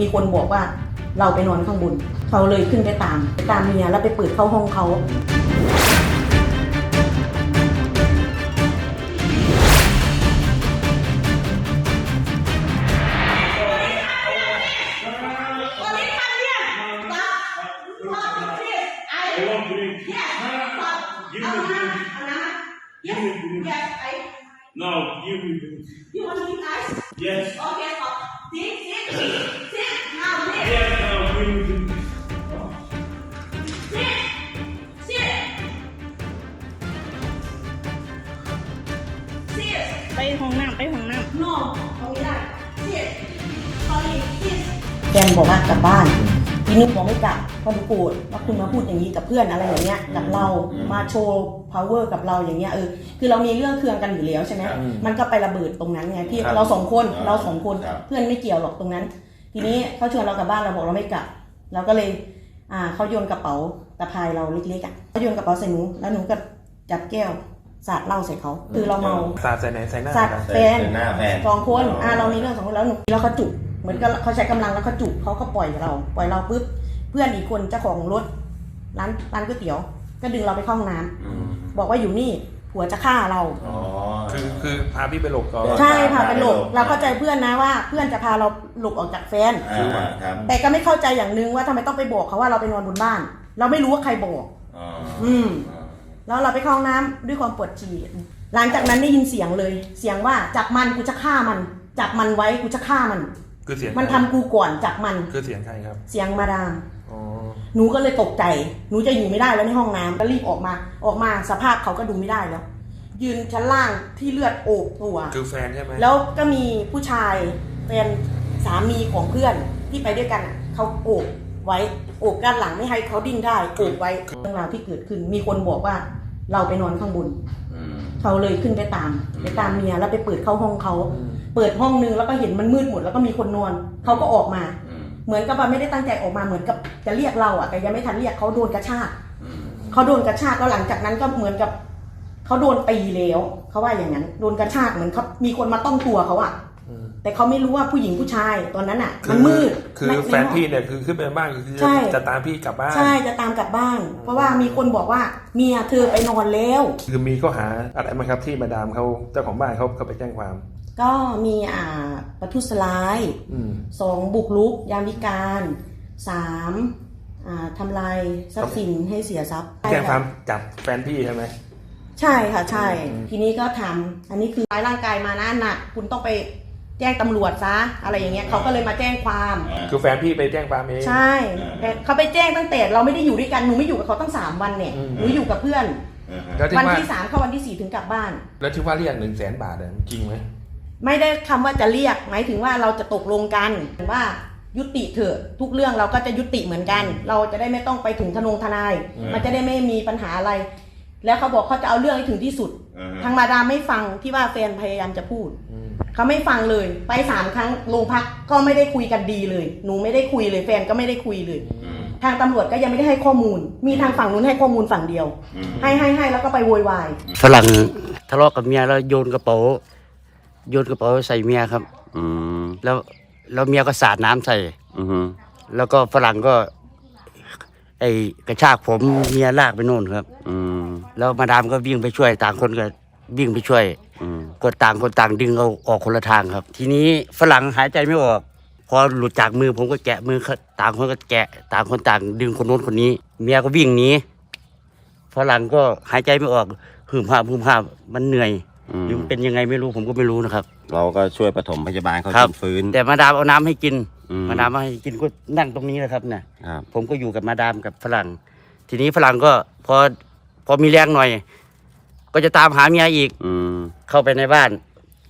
มีคนบอกว่าเราไปนอนข้างบน เขาเลยขึ้นไปตามไปตามเมียแล้วไปเปิดเข้าห้องเขา I want drink. Give me drink. Give me drink. No, give me drink. Yes. Yes, แฟนบอกว่ากลับบ้านทีนี้บอกไม่กลับเพราะหนูโกรธว่าคุณมาพูดอย่างนี้กับเพื่อนอะไรอย่างเงี้ยกับเรามาโชว์ power กับเราอย่างเงี้ยเออคือเรามีเรื่องเครื่องกันอยู่แล้วใช่ไหมครับมันก็ไประเบิดตรงนั้นไงที่ครับเราสองคนครับเราสองคนครับเพื่อนไม่เกี่ยวหรอกตรงนั้น ทีนี้เขาชวนเรากลับบ้านเราบอกเราไม่กลับเราก็เลยอ่าเขาโยนกระเป๋าตะพายเราเล็กๆอะเขาโยนกระเป๋าใส่หนูแล้วหนูก็จับแก้วสาดเหล้าใส่เขาคือเราเมาสาดใส่ไหนใส่หน้าสาดครับแฟนใส่หน้าแฟนสองคนอ๋ออ่อ่าเรามีเรื่องสองคนแล้วหนูแล้วเขาจุก เหมือนกับเขาใช้กำลังแล้วเขาจุกเขาก็ปล่อยเรา ปล่อยเราปุ๊บเพื่อนอีกคนเจ้าของรถร้านร้านก๋วยเตี๋ยว ก็ดึงเราไปเข้าห้องน้ำอืมบอกว่าอยู่นี่ผัวจะฆ่าเราอ๋อคือคือพาพี่ไปหลบก่อนใช่พาพาไปหลบไปหลบเราเข้าใจเพื่อนนะว่าเพื่อนจะพาเราหลบออกจากแฟนอ่าครับแต่ก็ไม่เข้าใจอย่างหนึงว่าทำไมต้องไปบอกเขาว่าเราไปนอนบนบ้าน เราไม่รู้ว่าใครบอกอ๋ออืมแล้วเราไปเข้าห้องน้ำด้วยความปวดฉี่หลังจากนั้นได้ยินเสียงเลย เสียงว่าจับมันกูจะฆ่ามัน จับมันไว้กูจะฆ่ามัน คือเสียงมันทำกูก่อนจับมัน คือเสียงใครครับเสียงมาดาม อ๋อหนูก็เลยตกใจ หนูจะอยู่ไม่ได้แล้วในห้องน้ำก็รีบออกมา ออกมาสภาพเขาก็ดูไม่ได้แล้ว ยืนชั้นล่างที่เลือดโอบตัว คือแฟนใช่ไหมแล้วก็มีผู้ชายเป็นสามีของเพื่อนที่ไปด้วยกันอะเขาโอบไว้โอบด้านหลังไม่ให้เขาดิ้นได้โอบไว้เรื่องราวที่เกิดขึ้น มีคนบอกว่าเราไปนอนข้างบน อืม เขาเลยขึ้นไปตาม ไปตามเมียแล้วไปเปิดเข้าห้องเขา เปิดห้องนึงแล้วก็เห็นมันมืดหมดแล้วก็มีคนนอนเขาก็ออกมาอืมเหมือนกับว่าไม่ได้ตั้งใจออกมาเหมือนกับจะเรียกเราอะแต่ยังไม่ทันเรียกเขาโดนกระชากอืมเขาโดนกระชากแล้วหลังจากนั้นก็เหมือนกับเขาโดนตีแล้วเขาว่าอย่างนั้น โดนกระชากเหมือนเขามีคนมาต้องตัวเขาอะอืมแต่เขาไม่รู้ว่าผู้หญิงผู้ชายตอนนั้นอะคืมันมืดคือไม่แฟนพี่เนี่ยคือขึ้นไปบ้านคือใช่จะตามพี่กลับบ้านใช่จะตามกลับบ้าน เพราะว่ามีคนบอกว่าเมียเธอไปนอนแล้ว คือมีข้อหาอะไรไหมครับที่มาดามเขาเจ้าของบ้านเขาเขาไปแจ้งความ ก็มีอ่าประทุษร้ายอืม สองบุกรุก ยามวิการสามอ่าทำลายทรัพย์สินให้เสียทรัพย์แจ้งความจับแฟนพี่ใช่ไหม ใช่ค่ะใช่ อืม ทีนี้ก็ทำอันนี้คือร้ายร่างกายมานะหนักคุณต้องไปแจ้งตำรวจซะอะไรอย่างเงี้ยเขาก็เลยมาแจ้งความ คือแฟนพี่ไปแจ้งความเอง ใช่แต่เขาไปแจ้งตั้งแต่เราไม่ได้อยู่ด้วยกันหนูไม่อยู่กับเขาตั้งสามวันเนี่ยอืม หนูอยู่กับเพื่อน อ่าฮะแล้วที่วันว่าที่สามเข้าวันที่สี่ถึงกลับบ้าน แล้วที่ว่าเรียกหนึ่งแสนบาทเนี่ยจริงไหม ไม่ได้คำว่าจะเรียก หมายถึงว่าเราจะตกลงกันว่ายุติเถอะทุกเรื่องเราก็จะยุติเหมือนกัน เราจะได้ไม่ต้องไปถึงทนงทนาย มันจะได้ไม่มีปัญหาอะไร แล้วเขาบอกเขาจะเอาเรื่องให้ถึงที่สุดอ่าฮะทางมาดามไม่ฟังที่ว่าแฟนพยายามจะพูดอืมเขาไม่ฟังเลยไปสามครั้งโรงพักก็ไม่ได้คุยกันดีเลย หนูไม่ได้คุยเลยแฟนก็ไม่ได้คุยเลยอืมทางตำรวจก็ยังไม่ได้ให้ข้อมูล มีทางฝั่งนู้นให้ข้อมูลฝั่งเดียวอืมให้ให้ให้แล้วก็ไปโวยวายฝรั่งทะเลาะกับเมียแล้วโยนกระเป๋า โยนกระเป๋าใส่เมียครับ อืมแล้วแล้วเมียก็สาดน้ำใส่ อืมแล้วก็ฝรั่งก็ ไอ้กระชากผมเมียลากไปโน่นครับ อืมแล้วมาดามก็วิ่งไปช่วย ต่างคนก็วิ่งไปช่วย อืมก็ต่างคนต่างดึงเอาออกคนละทางครับ ทีนี้ฝรั่งหายใจไม่ออก พอหลุดจากมือผมก็แกะมือเขาต่างคนก็แกะ ต่างคนต่างดึงคนโน้นคนนี้ เมียก็วิ่งหนีฝรั่งก็หายใจไม่ออกหืมห้าบหืมห้าบมันเหนื่อยอืม หรือมันเป็นยังไงไม่รู้ผมก็ไม่รู้นะครับ เราก็ช่วยปฐมพยาบาลเขาครัจบนฟื้น แต่มาดามเอาน้ำให้กินอืมมาดามเอาให้กินก็นั่งตรงนี้นะครับเนี่ยครับผมก็อยู่กับมาดามกับฝรั่ง ทีนี้ฝรั่งก็พอพอมีแรงหน่อย ก็จะตามหาเมียอีก อืมเข้าไปในบ้าน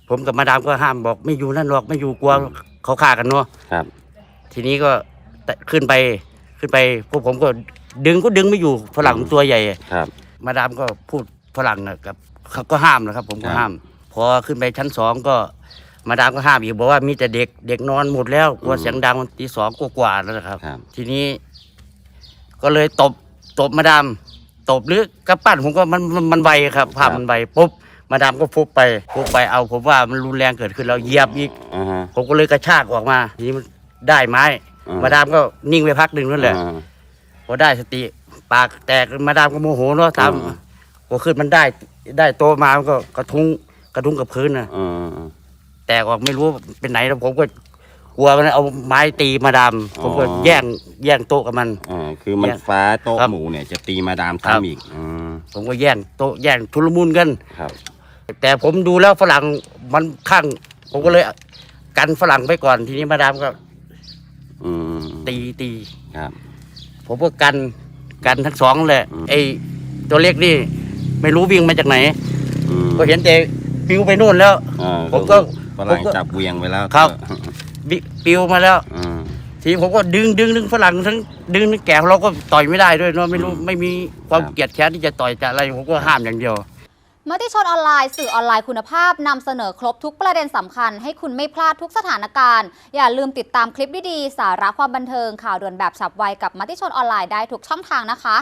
ผมกับมาดามก็ห้ามบอก ไม่อยู่นั่นหรอกไม่อยู่กลัวเขาฆ่ากันเนาะครับ ทีนี้ก็ขึ้นไปขึ้นไปพวกผมก็ดึงก็ดึงไม่อยู่ฝรั่งตัวใหญ่ครับ มาดามก็พูดฝรั่งนะกับ เขาก็ห้ามนะครับ ผมก็ครับห้าม พอขึ้นไปชั้นสองก็มาดามก็ห้ามอีกบอกว่ามีแต่เด็กเด็กนอนหมดแล้วกลัวเสียงดังมันตีสองกว่าๆแล้วนะครับ ครับ ทีนี้ ก็เลยตบตบมาดามตบหรือกระปั้นผมก็มันมันมันไวครับภาพมันไวปุ๊บมาดามก็ฟุบไปฟุบไปเอา ผมว่ามันรุนแรงเกิดขึ้นแล้วเหยียบอีก อ่าฮะ ผมก็เลยกระชากออกมาทีนี้มันได้ไม้อืมมาดามก็นิ่งไปพักหนึ่งนั่นแหละอ่า พอได้สติ ปากแตกมาดามก็โมโหเนาะตามอืม พอขึ้นมันได้ได้โตมามันก็กระทุ้งกระทุ้งกับพื้นนะอืมแตกออกไม่รู้เป็นไหนแล้วผมก็กลัวมันเอาไม้ตีมาดามผมก็อ๋อแย่งแย่งโต๊ะกับมัน อ่าคือมันเนี่ยฟ้าโต๊ะครับหมูเนี่ยจะตีมาดามครับซ้ำอีกอืมผมก็แย่งโต๊ะแย่งทุลมุนกัน ครับแต่ผมดูแล้วฝรั่งมันข้าง ผมก็เลยกันฝรั่งไปก่อนทีนี้มาดามก็อืมตีตี ครับ ผมก็กันกันทั้งสองเลยอืมไอ้ตัวเล็กนี่ ไม่รู้วิ่งมาจากไหน อืมก็เห็นแต่ปิวไปนู่นแล้ว อ่าผมก็ฝรั่งผมก็จับเวียงไปแล้วครับ บิปิวมาแล้ว อืม ทีนี้ผมก็ดึงดึงดึงฝรั่งทั้งดึงทั้งแก่เราก็ต่อยไม่ได้ด้วยเนาะไม่รู้อืมไม่มีความครับ เกลียดแค้นที่จะต่อยจะอะไรผมก็ห้ามอย่างเดียว มติชนออนไลน์สื่อออนไลน์คุณภาพนำเสนอครบทุกประเด็นสำคัญ ให้คุณไม่พลาดทุกสถานการณ์ อย่าลืมติดตามคลิปดีๆ สาระความบันเทิงข่าวด่วนแบบฉับไวกับมติชนออนไลน์ได้ทุกช่องทางนะคะ